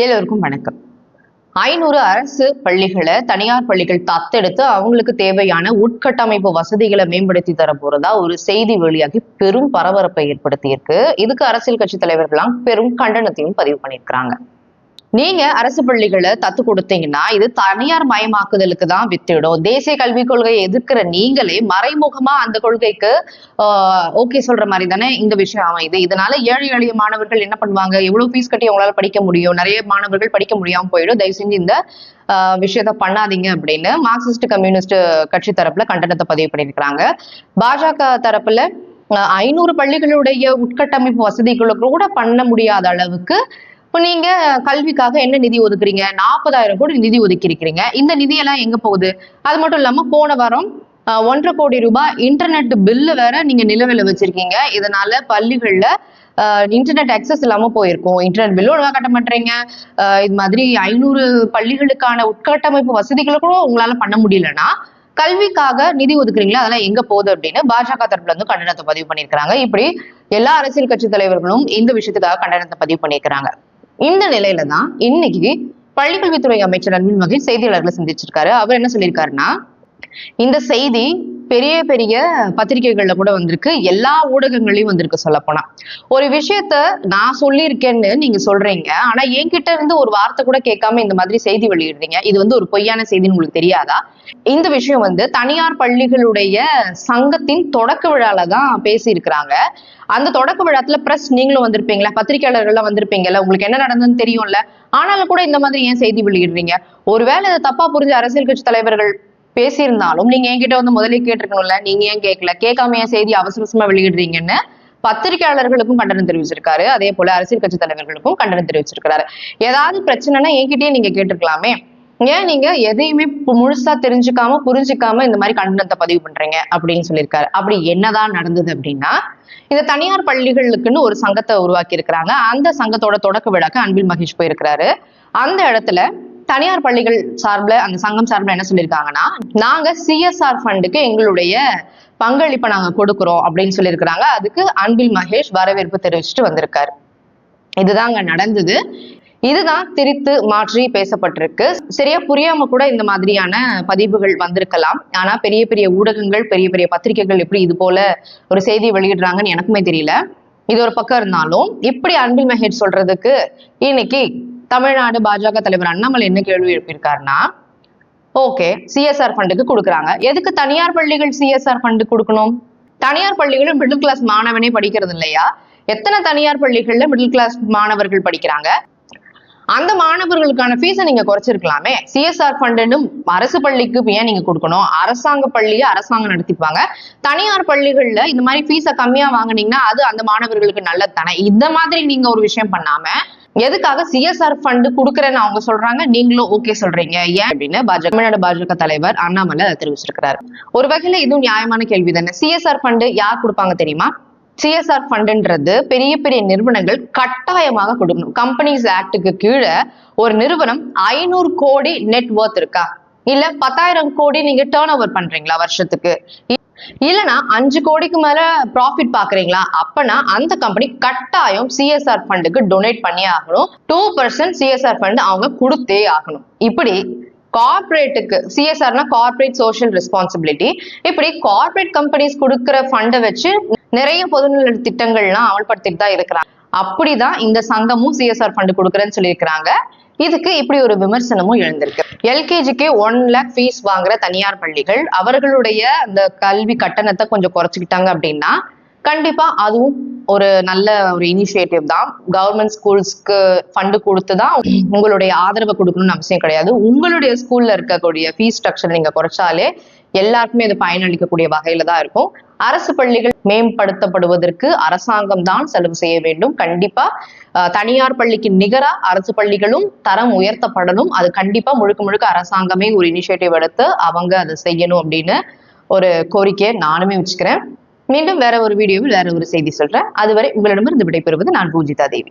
எல்லோருக்கும் வணக்கம். ஐநூறு அரசு பள்ளிகளை தனியார் பள்ளிகள் தத்தெடுத்து அவங்களுக்கு தேவையான உட்கட்டமைப்பு வசதிகளை மேம்படுத்தி தர போறதா ஒரு செய்தி வெளியாகி பெரும் பரபரப்பை ஏற்படுத்தியிருக்கு. இதுக்கு அரசியல் கட்சி தலைவர்கள்லாம் பெரும் கண்டனத்தையும் பதிவு பண்ணியிருக்கிறாங்க. நீங்க அரசு பள்ளிகளை தத்து கொடுத்தீங்கன்னா இது தனியார் மயமாக்குதலுக்கு தான் வித்திடும். தேசிய கல்விக் கொள்கையை எதிர்க்கிற நீங்களே மறைமுகமா அந்த கொள்கைக்கு ஓகே சொல்ற மாதிரி தானே இந்த விஷயம் அமைது இதனால ஏழை எளிய மாணவர்கள் என்ன பண்ணுவாங்க? எவ்வளவு ஃபீஸ் கட்டி அவங்களால படிக்க முடியும். நிறைய மாணவர்கள் படிக்க முடியாம போயிடும். தயவு செஞ்சு இந்த விஷயத்த பண்ணாதீங்க அப்படின்னு மார்க்சிஸ்ட் கம்யூனிஸ்ட் கட்சி தரப்புல கண்டனத்தை பதிவு பண்ணியிருக்கிறாங்க. பாஜக தரப்புல ஐநூறு பள்ளிகளுடைய உட்கட்டமைப்பு வசதிகளுக்கு கூட பண்ண முடியாத அளவுக்கு இப்போ நீங்க கல்விக்காக என்ன நிதி ஒதுக்குறீங்க? நாற்பதாயிரம் கோடி நிதி ஒதுக்கி இருக்கிறீங்க இந்த நிதியெல்லாம் எங்க போகுது? அது மட்டும் இல்லாம போன வாரம் ஒன்றரை கோடி ரூபாய் இன்டர்நெட் பில்லு வேற நீங்க நிலவில வச்சிருக்கீங்க. இதனால பள்ளிகள்ல இன்டர்நெட் அக்சஸ் இல்லாம போயிருக்கும். இன்டர்நெட் பில்லு ஒழுங்கா கட்ட மாட்டீங்க இது மாதிரி ஐநூறு பள்ளிகளுக்கான உட்கட்டமைப்பு வசதிகளை கூட உங்களால பண்ண முடியலன்னா கல்விக்காக நிதி ஒதுக்குறீங்களா? அதெல்லாம் எங்க போகுது அப்படின்னு பாஜக தரப்புல இருந்து கண்டனத்தை பதிவு பண்ணியிருக்கிறாங்க. இப்படி எல்லா அரசியல் கட்சி தலைவர்களும் இந்த விஷயத்துக்காக கண்டனத்தை பதிவு பண்ணியிருக்கிறாங்க. இந்த நிலையில தான் இன்னைக்கு பள்ளிக்கல்வித்துறை அமைச்சர் அன்பின் வகை செய்தியாளர்களை சந்திச்சிருக்காரு. அவர் என்ன சொல்லியிருக்காருன்னா இந்த செய்தி பெரிய பெரிய பத்திரிகைகள்ல கூட வந்திருக்கு. எல்லா ஊடகங்களையும் வந்திருக்கு சொல்லப்போனா. ஒரு விஷயத்த நான் சொல்லியிருக்கேன்னு நீங்க சொல்றீங்க. ஆனா என்கிட்ட இருந்து ஒரு வார்த்தை கூட கேட்காம இந்த மாதிரி செய்தி வெளியிடுறீங்க. இது வந்து ஒரு பொய்யான செய்தின்னு உங்களுக்கு தெரியாதா? இந்த விஷயம் வந்து தனியார் பள்ளிகளுடைய சங்கத்தின் தொடக்க விழால தான் பேசியிருக்கிறாங்க. அந்த தொடக்க விழாத்துல பிரஸ் நீங்களும் வந்திருப்பீங்களா? பத்திரிகையாளர்கள்லாம் வந்திருப்பீங்கல்ல? உங்களுக்கு என்ன நடந்ததுன்னு தெரியும்ல? ஆனாலும் கூட இந்த மாதிரி ஏன் செய்தி வெளியிடுறீங்க? ஒருவேளை இதை தப்பா புரிஞ்ச அரசியல் கட்சி தலைவர்கள் பேசியிருந்தாலும் நீங்க என்கிட்ட வந்து முதல்ல கேட்டிருக்கணும்ல நீங்க ஏன் கேட்கல கேட்காம ஏன் செய்தி அவசர அவசரமா வெளியிடுறீங்கன்னு பத்திரிகையாளர்களுக்கும் கண்டனம் தெரிவிச்சிருக்காரு. அதே போல அரசியல் கட்சி தலைவர்களுக்கும் கண்டனம் தெரிவிச்சிருக்காரு ஏதாவது பிரச்சனைனா என்கிட்டயே நீங்க கேட்டிருக்கலாமே. ஏன் நீங்க எதையுமே முழுசா தெரிஞ்சுக்காம புரிஞ்சுக்காம இந்த மாதிரி கண்டனத்தை பதிவு பண்றீங்க அப்படின்னு சொல்லியிருக்காரு. அப்படி என்னதான் நடந்தது அப்படின்னா இந்த தனியார் பள்ளிகளுக்குன்னு ஒரு சங்கத்தை உருவாக்கி இருக்கிறாங்க அந்த சங்கத்தோட தொடக்க விழாக்கு அன்பில் மகேஷ் போயிருக்கிறாரு. அந்த இடத்துல தனியார் பள்ளிகள் சார்பில் அந்த சங்கம் சார்பில் என்ன சொல்லியிருக்காங்கன்னா நாங்க சிஎஸ்ஆர் ஃபண்டுக்கு எங்களுடைய பங்களிப்பை நாங்க கொடுக்குறோம் அப்படின்னு சொல்லியிருக்கிறாங்க. அதுக்கு அன்பில் மகேஷ் வரவேற்பு தெரிவிச்சுட்டு வந்திருக்காரு. இதுதாங்க நடந்தது. இதுதான் திரித்து மாற்றி பேசப்பட்டிருக்கு. சரியா புரியாம கூட இந்த மாதிரியான பதிவுகள் வந்திருக்கலாம். ஆனா பெரிய பெரிய ஊடகங்கள் பெரிய பெரிய பத்திரிகைகள் எப்படி இது போல ஒரு செய்தி வெளியிடுறாங்கன்னு எனக்குமே தெரியல. இது ஒரு பக்கம் இருந்தாலும் இப்படி அன்பில் மகேஷ் சொல்றதுக்கு இன்னைக்கு தமிழ்நாடு பாஜக தலைவர் அண்ணாமலை என்ன கேள்வி எழுப்பியிருக்காருன்னா ஓகே சிஎஸ்ஆர் ஃபண்டுக்கு கொடுக்குறாங்க. எதுக்கு தனியார் பள்ளிகள் சிஎஸ்ஆர் ஃபண்டு கொடுக்கணும்? தனியார் பள்ளிகளும் மிடில் கிளாஸ் மாணவனே படிக்கிறது இல்லையா? எத்தனை தனியார் பள்ளிகள்ல மிடில் கிளாஸ் மாணவர்கள் படிக்கிறாங்க? அந்த மாணவர்களுக்கான ஃபீஸை நீங்க குறைச்சிருக்கலாமே. சிஎஸ்ஆர் ஃபண்டுன்னு அரசு பள்ளிக்கு ஏன் நீங்க கொடுக்கணும்? அரசாங்க பள்ளியை அரசாங்கம் நடத்திப்பாங்க. தனியார் பள்ளிகள்ல இந்த மாதிரி ஃபீஸை கம்மியா வாங்குனீங்கன்னா அது அந்த மாணவர்களுக்கு நல்லது தானே? இந்த மாதிரி நீங்க ஒரு விஷயம் பண்ணாம எதுக்காக சிஎஸ்ஆர் ஃபண்டு கொடுக்குறேன்னு அவங்க சொல்றாங்க? நீங்களும் ஓகே சொல்றீங்க. ஏன் அப்படின்னு பாஜக தமிழ்நாடு பாஜக தலைவர் அண்ணாமலை தெரிவிச்சிருக்கிறாரு. ஒரு வகையில இதுவும் நியாயமான கேள்வி தானே. சிஎஸ்ஆர் ஃபண்டு யார் கொடுப்பாங்க தெரியுமா? சிஎஸ்ஆர் ஃபண்டுன்றது பெரிய பெரிய நிறுவனங்கள் கட்டாயமாக கொடுக்கணும். கம்பெனிஸ் ஆக்டுக்கு கீழே ஒரு நிறுவனம் ஐநூறு கோடி நெட் ஒர்த் இருக்கா? இல்ல பத்தாயிரம் கோடி நீங்க டேர்ன் ஓவர் பண்றீங்களா வருஷத்துக்கு? இல்லனா அஞ்சு கோடிக்கு மேல ப்ராஃபிட் பாக்குறீங்களா அப்பனா அந்த கம்பெனி கட்டாயம் சிஎஸ்ஆர் ஃபண்டுக்கு டொனேட் பண்ணி ஆகணும். டூ பர்சன்ட் சிஎஸ்ஆர் ஃபண்ட் அவங்க கொடுத்தே ஆகணும். இப்படி கார்பரேட்டுக்கு சிஎஸ்ஆர்னா கார்பரேட் சோஷியல் ரெஸ்பான்சிபிலிட்டி இப்படி கார்பரேட் கம்பெனிஸ் கொடுக்குற ஃபண்டை வச்சு நிறைய பொதுநல திட்டங்கள்லாம் அமல்படுத்திட்டு தான் இருக்கிறாங்க. அப்படிதான் இந்த சங்கமும் சிஎஸ்ஆர் ஃபண்ட் கொடுக்குறேன்னு சொல்லியிருக்கிறாங்க. இதுக்கு இப்படி ஒரு விமர்சனமும் எழுந்திருக்கு. எல்கேஜிக்கு ஒன் லேக் ஃபீஸ் வாங்குற தனியார் பள்ளிகள் அவர்களுடைய அந்த கல்வி கட்டணத்தை கொஞ்சம் குறைச்சிக்கிட்டாங்க அப்படின்னா கண்டிப்பா அதுவும் ஒரு நல்ல ஒரு இனிஷியேட்டிவ் தான். கவர்மெண்ட் ஸ்கூல்ஸ்க்கு ஃபண்டு கொடுத்து தான் உங்களுடைய ஆதரவை கொடுக்கணும்னு அவசியம் கிடையாது. உங்களுடைய ஸ்கூல்ல இருக்கக்கூடிய ஃபீஸ் ஸ்ட்ரக்சர் நீங்க குறைச்சாலே எல்லாருக்குமே அது பயனளிக்கக்கூடிய வகையில தான் இருக்கும். அரசு பள்ளிகள் மேம்படுத்தப்படுவதற்கு அரசாங்கம் தான் செலவு செய்ய வேண்டும். கண்டிப்பா தனியார் பள்ளிக்கு நிகரா அரசு பள்ளிகளும் தரம் உயர்த்தப்படணும். அது கண்டிப்பா முழுக்க முழுக்க அரசாங்கமே ஒரு இனிஷியேட்டிவ் எடுத்து அவங்க அதை செய்யணும் அப்படின்னு ஒரு கோரிக்கையை நானுமே வச்சுக்கிறேன். மீண்டும் வேற ஒரு வீடியோவில் வேற ஒரு செய்தி சொல்றேன். அதுவரை உங்களிடமிருந்து விடைபெறுவது நான் பூஜிதா தேவி.